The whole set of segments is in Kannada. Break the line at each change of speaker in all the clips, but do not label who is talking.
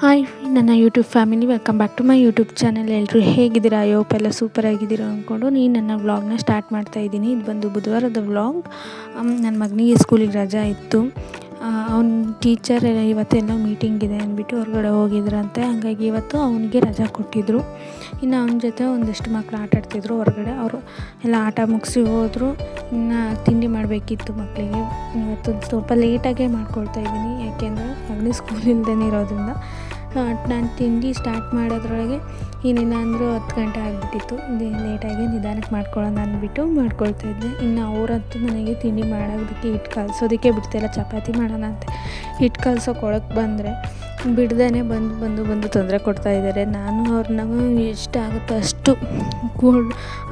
ಹಾಯ್ ನನ್ನ YouTube family welcome back to my YouTube channel ಎಲ್ಲರೂ ಹೇಗಿದ್ದೀರಾ? ಯೋಪ್ ಎಲ್ಲ ಸೂಪರ್ ಆಗಿದ್ದೀರಾ ಅಂದ್ಕೊಂಡು ನೀನು ನನ್ನ ವ್ಲಾಗ್ನ ಸ್ಟಾರ್ಟ್ ಮಾಡ್ತಾ ಇದ್ದೀನಿ. ಇದು ಬಂದು ಬುಧವಾರದ ವ್ಲಾಗ್ ನನ್ನ ಮಗನಿಗೆ ಸ್ಕೂಲಿಗೆ ರಜಾ ಇತ್ತು. ಅವ್ನ ಟೀಚರ್ ಇವತ್ತೆಲ್ಲ ಮೀಟಿಂಗ್ ಇದೆ ಅಂದ್ಬಿಟ್ಟು ಹೊರಗಡೆ ಹೋಗಿದ್ರಂತೆ. ಹಾಗಾಗಿ ಇವತ್ತು ಅವನಿಗೆ ರಜಾ ಕೊಟ್ಟಿದ್ದರು ಇನ್ನು ಅವನ ಜೊತೆ ಒಂದಷ್ಟು ಮಕ್ಕಳು ಆಟ ಆಡ್ತಿದ್ರು ಹೊರಗಡೆ. ಅವರು ಎಲ್ಲ ಆಟ ಮುಗಿಸಿ ಹೋದರು. ಇನ್ನು ತಿಂಡಿ ಮಾಡಬೇಕಿತ್ತು ಮಕ್ಕಳಿಗೆ ಇವತ್ತು ಸ್ವಲ್ಪ ಲೇಟಾಗೇ ಮಾಡ್ಕೊಳ್ತಾ ಇದ್ದೀನಿ. ಯಾಕೆಂದರೆ ಮಗನಿಗೆ ಸ್ಕೂಲ್ ಇರೋದ್ರಿಂದ. ನಾನು ತಿಂಡಿ ಸ್ಟಾರ್ಟ್ ಮಾಡೋದ್ರೊಳಗೆ ಏನಿಲ್ಲ ಅಂದರೂ ಹತ್ತು ಗಂಟೆ ಆಗಿಬಿಟ್ಟಿತ್ತು. ಲೇಟಾಗಿ ನಿಧಾನಕ್ಕೆ ಮಾಡ್ಕೊಳ್ಳೋಣ ಅಂದ್ಬಿಟ್ಟು ಮಾಡ್ಕೊಳ್ತಾ ಇದ್ದೆ. ಇನ್ನು ಅವರಂತೂ ನನಗೆ ತಿಂಡಿ ಮಾಡೋದಕ್ಕೆ ಹಿಟ್ಟು ಕಲಸೋದಕ್ಕೆ ಬಿಡ್ತಿಲ್ಲ ಚಪಾತಿ ಮಾಡೋಣ ಅಂತ ಹಿಟ್ಟು ಕಲ್ಸೋಕೆ ಒಳಗೆ ಬಂದರೆ ಬಿಡ್ದೇ ಬಂದು ಬಂದು ಬಂದು ತೊಂದರೆ ಕೊಡ್ತಾ ಇದ್ದಾರೆ ನಾನು ಅವ್ರನ್ನ ಎಷ್ಟಾಗುತ್ತೋ ಅಷ್ಟು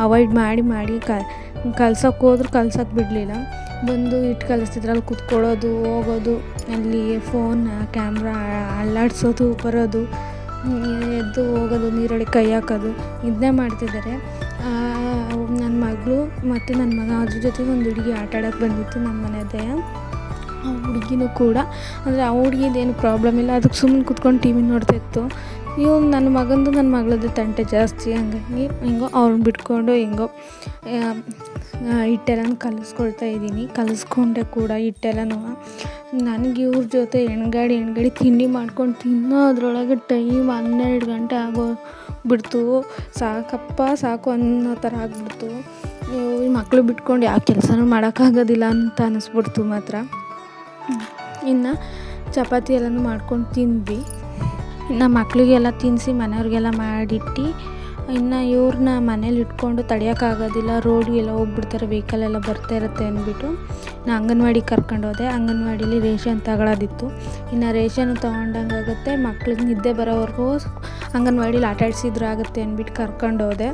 ಅವಾಯ್ಡ್ ಮಾಡಿ ಮಾಡಿ ಕ, ಕಲ್ಸೋಕೆ ಹೋದ್ರು ಕಲ್ಸೋಕೆ ಬಿಡಲಿಲ್ಲ. ಬಂದು ಹಿಟ್ಟು ಕಲಿಸ್ತಿದ್ರು. ಅಲ್ಲಿ ಕುತ್ಕೊಳ್ಳೋದು, ಹೋಗೋದು, ಅಲ್ಲಿ ಫೋನ್ ಕ್ಯಾಮ್ರಾ ಅಲ್ಲಾಡಿಸೋದು, ಬರೋದು ಎದ್ದು ಹೋಗೋದು ನೀರೊಳಗೆ ಕೈ ಹಾಕೋದು, ಇದನ್ನೇ ಮಾಡ್ತಿದ್ದಾರೆ. ನನ್ನ ಮಗಳು ಮತ್ತು ನನ್ನ ಮಗ ಅದ್ರ ಜೊತೆ ಒಂದು ಹುಡುಗಿ ಆಟ ಬಂದಿತ್ತು ನಮ್ಮ ಮನೆದೇ ಆ ಹುಡುಗಿನೂ ಕೂಡ. ಅಂದರೆ ಆ ಹುಡುಗಿದೇನು ಪ್ರಾಬ್ಲಮ್ ಇಲ್ಲ. ಅದಕ್ಕೆ ಸುಮ್ಮನೆ ಕುತ್ಕೊಂಡು ಟಿ ವಿ ನೋಡ್ತಾಯಿತ್ತು ಇವ್ನು ನನ್ನ ಮಗಂದು ನನ್ನ ಮಗಳದ್ದು ತಂಟೆ ಜಾಸ್ತಿ ಹಂಗಾಗಿ ಹೆಂಗೋ ಅವ್ರನ್ನ ಬಿಟ್ಕೊಂಡು ಹೆಂಗೋ ಹಿಟ್ಟೆಲ್ಲ ಕಲಿಸ್ಕೊಳ್ತಾ ಇದ್ದೀನಿ. ಕಲಿಸ್ಕೊಂಡೆ ಕೂಡ ಹಿಟ್ಟೆಲ್ಲನೂ. ನನಗೆ ಇವ್ರ ಜೊತೆ ಎಣ್ಗಾಡಿ ಎಣ್ಗಾಡಿ ತಿಂಡಿ ಮಾಡ್ಕೊಂಡು ತಿನ್ನೋದ್ರೊಳಗೆ ಟೈಮ್ ಹನ್ನೆರಡು ಗಂಟೆ ಆಗೋ ಬಿಡ್ತು. ಸಾಕಪ್ಪ, ಸಾಕು ಅನ್ನೋ ಥರ ಆಗ್ಬಿಡ್ತು. ಈ ಮಕ್ಕಳು ಬಿಟ್ಕೊಂಡು ಯಾವ ಕೆಲಸನೂ ಮಾಡೋಕ್ಕಾಗೋದಿಲ್ಲ ಅಂತ ಅನ್ನಿಸ್ಬಿಡ್ತು ಮಾತ್ರ. ಇನ್ನು ಚಪಾತಿ ಎಲ್ಲನೂ ಮಾಡ್ಕೊಂಡು ತಿಂದ್ವಿ. ಇನ್ನು ಮಕ್ಕಳಿಗೆಲ್ಲ ತಿನ್ನಿಸಿ ಮನೆಯವ್ರಿಗೆಲ್ಲ ಮಾಡಿಟ್ಟು, ಇನ್ನು ಇವ್ರನ್ನ ಮನೇಲಿ ಇಟ್ಕೊಂಡು ತಡೆಯೋಕ್ಕಾಗೋದಿಲ್ಲ ರೋಡ್ಗೆಲ್ಲ ಹೋಗ್ಬಿಡ್ತಾರೆ ವೆಹಿಕಲೆಲ್ಲ ಬರ್ತಾ ಇರುತ್ತೆ ಅಂದ್ಬಿಟ್ಟು ನಾ ಅಂಗನವಾಡಿಗೆ ಕರ್ಕೊಂಡು ಹೋದೆ. ಅಂಗನವಾಡೀಲಿ ರೇಷನ್ ತಗೊಳ್ಳೋದಿತ್ತು ಇನ್ನು ರೇಷನ್ ತೊಗೊಂಡಂಗಾಗುತ್ತೆ ಮಕ್ಳಿಗೆ ನಿದ್ದೆ ಬರೋವರೆಗೂ ಅಂಗನವಾಡೀಲಿ ಆಟಾಡ್ಸಿದ್ರು ಆಗುತ್ತೆ ಅಂದ್ಬಿಟ್ಟು ಕರ್ಕೊಂಡು ಹೋದೆ.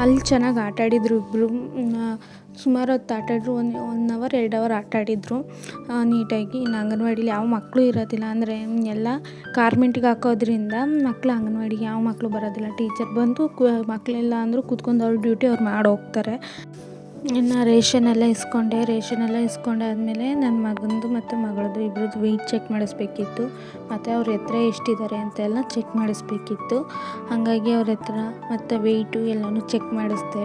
ಅಲ್ಲಿ ಚೆನ್ನಾಗಿ ಆಟ ಆಡಿದ್ರು ಇಬ್ಬರು ಸುಮಾರು ಹೊತ್ತು ಆಟಾಡಿದ್ರು ಒಂದು ಒನ್ ಅವರ್ ಎರಡು ಅವರ್ ಆಟ ಆಡಿದರು. ನೀಟಾಗಿ. ಇನ್ನು ಅಂಗನವಾಡಿಲಿ ಯಾವ ಮಕ್ಕಳು ಇರೋದಿಲ್ಲ. ಅಂದರೆ, ಎಲ್ಲ ಕಾರ್ಮೆಂಟಿಗೆ ಹಾಕೋದ್ರಿಂದ ಮಕ್ಳು ಅಂಗನವಾಡಿಗೆ ಯಾವ ಮಕ್ಕಳು ಬರೋದಿಲ್ಲ. ಟೀಚರ್ ಬಂದು ಕು ಮಕ್ಕಳೆಲ್ಲ ಅಂದರೂ ಕೂತ್ಕೊಂಡು ಅವ್ರ ಡ್ಯೂಟಿ ಅವ್ರು ಮಾಡಿ ಹೋಗ್ತಾರೆ. ಇನ್ನು ರೇಷನ್ ಎಲ್ಲ ಇಸ್ಕೊಂಡೆ, ರೇಷನ್ ಎಲ್ಲ ಇಸ್ಕೊಂಡಾದ್ಮೇಲೆ ನನ್ನ ಮಗಂದು ಮತ್ತು ಮಗಳದು ಇಬ್ಬರದ್ದು ವೆಯ್ಟ್ ಚೆಕ್ ಮಾಡಿಸ್ಬೇಕಿತ್ತು. ಮತ್ತು ಅವ್ರ ಹತ್ರ ಎಷ್ಟಿದ್ದಾರೆ ಅಂತೆಲ್ಲ ಚೆಕ್ ಮಾಡಿಸ್ಬೇಕಿತ್ತು. ಹಾಗಾಗಿ ಅವ್ರ ಹತ್ರ ಮತ್ತು ವೆಯ್ಟು ಎಲ್ಲನೂ ಚೆಕ್ ಮಾಡಿಸ್ದೆ.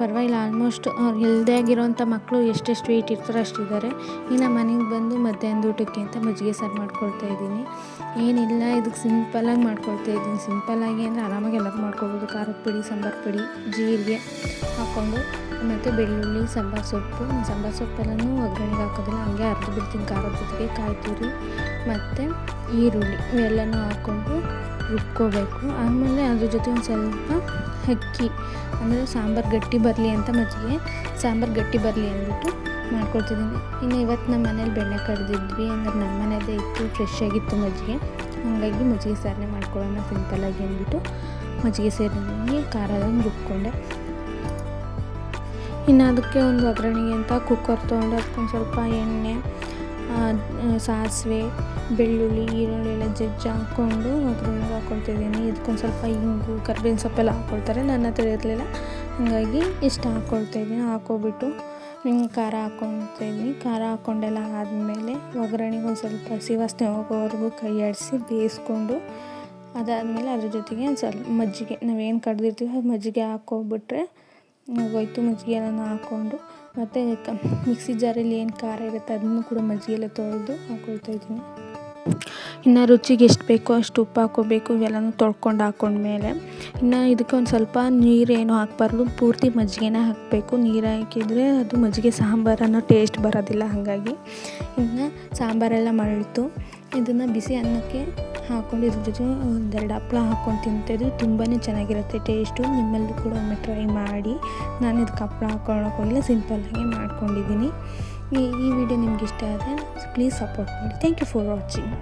ಪರವಾಗಿಲ್ಲ ಆಲ್ಮೋಸ್ಟ್ ಅವ್ರು ಹೆಲ್ದಿ ಆಗಿರೋಂಥ ಮಕ್ಕಳು ಎಷ್ಟೆಷ್ಟು ವೆಯ್ಟ್ ಇರ್ತಾರೋ ಅಷ್ಟಿದ್ದಾರೆ. ಇನ್ನು ಮನೆಗೆ ಬಂದು ಮಧ್ಯಾಹ್ನದ ಊಟಕ್ಕೆ ಅಂತ ಮಜ್ಜಿಗೆ ಸಾರು ಮಾಡ್ಕೊಳ್ತಾ ಇದ್ದೀನಿ. ಏನಿಲ್ಲ ಇದಕ್ಕೆ ಸಿಂಪಲ್ಲಾಗಿ ಮಾಡ್ಕೊಳ್ತಾ ಇದ್ದೀನಿ. ಸಿಂಪಲ್ಲಾಗಿ ಅಂದರೆ ಆರಾಮಾಗಿ ಎಲ್ಲ ಮಾಡ್ಕೊಬೋದು. ಖಾರದ ಪುಡಿ, ಸಾಂಬಾರು ಪುಡಿ, ಜೀರಿಗೆ ಹಾಕ್ಕೊಂಡು, ಮತ್ತು ಬೆಳ್ಳುಳ್ಳಿ, ಸಾಂಬಾರು ಸೊಪ್ಪು. ಸಾಂಬಾರು ಸೊಪ್ಪೆಲ್ಲನೂ ಒಗ್ಗರಣೆಗೆ ಹಾಕೋದಿಲ್ಲ, ಹಂಗೆ ಅರ್ಧ ಬಿಡ್ತೀನಿ ಖಾರದ ಜೊತೆಗೆ ಕಾಯಿ ಮತ್ತು ಈರುಳ್ಳಿ. ಇವೆಲ್ಲನೂ ಹಾಕ್ಕೊಂಡು ರುಬ್ಕೋಬೇಕು. ಆಮೇಲೆ ಅದ್ರ ಜೊತೆ ಒಂದು ಸ್ವಲ್ಪ ಅಕ್ಕಿ, ಅಂದರೆ ಸಾಂಬಾರು ಗಟ್ಟಿ ಬರಲಿ ಅಂತ ಮಜ್ಜಿಗೆ, ಸಾಂಬಾರು ಗಟ್ಟಿ ಬರಲಿ ಅಂದ್ಬಿಟ್ಟು ಮಾಡ್ಕೊಳ್ತಿದ್ದೀನಿ. ಇನ್ನು ಇವತ್ತು ನಮ್ಮ ಮನೇಲಿ ಬೆಣ್ಣೆ ಕಡ್ದಿದ್ವಿ, ಅಂದರೆ ನಮ್ಮ ಮನೆಯದೇ ಇತ್ತು ಫ್ರೆಶ್ ಆಗಿತ್ತು ಮಜ್ಜಿಗೆ. ಹಾಗಾಗಿ ಮಜ್ಜಿಗೆ ಸಾರನ್ನೇ ಮಾಡ್ಕೊಳ್ಳೋಣ ಸಿಂಪಲ್ಲಾಗಿ ಅಂದ್ಬಿಟ್ಟು. ಮಜ್ಜಿಗೆ ಸೇರಿ ಖಾರದಂಗೆ ರುಬ್ಕೊಂಡೆ. ಇನ್ನು ಅದಕ್ಕೆ ಒಂದು ಒಗ್ಗರಣೆಗೆ ಅಂತ ಕುಕ್ಕರ್ ತೊಗೊಂಡು ಅದಕ್ಕೊಂದು ಸ್ವಲ್ಪ ಎಣ್ಣೆ ಸಾಸಿವೆ, ಬೆಳ್ಳುಳ್ಳಿ, ಈರುಳ್ಳಿ ಎಲ್ಲ ಜಜ್ಜಿ ಹಾಕ್ಕೊಂಡು ಒಗ್ಗರಣೆಗೆ ಹಾಕ್ಕೊಳ್ತಿದ್ದೀನಿ ಇದಕ್ಕೊಂದು ಸ್ವಲ್ಪ ಇಂಗು, ಕರ್ಬೇವಿನ ಸೊಪ್ಪೆಲ್ಲ ಹಾಕ್ಕೊಳ್ತಾರೆ ನನ್ನ ಹತ್ರ ಇರಲಿಲ್ಲ. ಹಾಗಾಗಿ ಇಷ್ಟು ಹಾಕ್ಕೊಳ್ತಾಯಿದ್ದೀನಿ ಹಾಕ್ಕೊಬಿಟ್ಟು ಹಿಂಗೆ ಖಾರ ಹಾಕ್ಕೊಳ್ತಾಯಿದ್ದೀನಿ ಖಾರ ಹಾಕ್ಕೊಂಡೆಲ್ಲ ಆದಮೇಲೆ ಒಗ್ಗರಣೆಗೆ ಒಂದು ಸ್ವಲ್ಪ ಹಸಿ ವಾಸನೆ ಹೋಗೋವರೆಗೂ ಕೈ ಆಡಿಸಿ ಬೇಯಿಸ್ಕೊಂಡು ಅದಾದಮೇಲೆ ಅದ್ರ ಜೊತೆಗೆ ಒಂದು ಸ್ವಲ್ಪ ಮಜ್ಜಿಗೆ, ನಾವೇನು ಕಡ್ದಿರ್ತೀವಿ ಅದು ಮಜ್ಜಿಗೆ ಹಾಕ್ಕೊಂಬಿಟ್ರೆ ಹೋಯ್ತು ಮಜ್ಜಿಗೆ ಎಲ್ಲ ಹಾಕ್ಕೊಂಡು. ಮತ್ತು ಮಿಕ್ಸಿ ಜಾರಲ್ಲಿ ಏನು ಖಾರ ಇರುತ್ತೆ ಅದನ್ನು ಕೂಡ ಮಜ್ಜಿಗೆಲ್ಲ ತೊಳೆದು ಹಾಕ್ಕೊಳ್ತಾ ಇದ್ದೀನಿ. ಇನ್ನು ರುಚಿಗೆ ಎಷ್ಟು ಬೇಕೋ ಅಷ್ಟು ಉಪ್ಪು ಹಾಕ್ಕೋಬೇಕು, ಇವೆಲ್ಲನೂ ತೊಳ್ಕೊಂಡು ಹಾಕೊಂಡ್ಮೇಲೆ. ಇನ್ನು ಇದಕ್ಕೆ ಒಂದು ಸ್ವಲ್ಪ ನೀರೇನು ಹಾಕ್ಬಾರ್ದು, ಪೂರ್ತಿ ಮಜ್ಜಿಗೆನ ಹಾಕಬೇಕು. ನೀರು ಹಾಕಿದರೆ ಅದು ಮಜ್ಜಿಗೆ ಸಾಂಬಾರು ಅನ್ನೋ ಟೇಸ್ಟ್ ಬರೋದಿಲ್ಲ ಹಾಗಾಗಿ. ಇನ್ನು ಸಾಂಬಾರೆಲ್ಲ ಮಳಿತು ಇದನ್ನು ಬಿಸಿ ಅನ್ನಕ್ಕೆ ಹಾಕ್ಕೊಂಡು ಒಂದೆರಡು ಹಪ್ಪಳ ಹಾಕ್ಕೊಂಡು ತಿಂತಾಯಿದ್ರು ತುಂಬಾ ಚೆನ್ನಾಗಿರುತ್ತೆ ಟೇಸ್ಟು ನಿಮ್ಮಲ್ಲಿ ಕೂಡ ಒಮ್ಮೆ ಟ್ರೈ ಮಾಡಿ. ನಾನು ಇದಕ್ಕೆ ಹಪ್ಪಳ ಹಾಕ್ಕೊಳಕ್ಕೆ ಹೋಗಿಲ್ಲ ಸಿಂಪಲ್ಲಾಗಿ ಮಾಡ್ಕೊಂಡಿದ್ದೀನಿ. ಈ ಈ ವಿಡಿಯೋ ನಿಮ್ಗೆ ಇಷ್ಟ ಆದರೆ ಪ್ಲೀಸ್ ಸಪೋರ್ಟ್ ಮಾಡಿ. Thank you for watching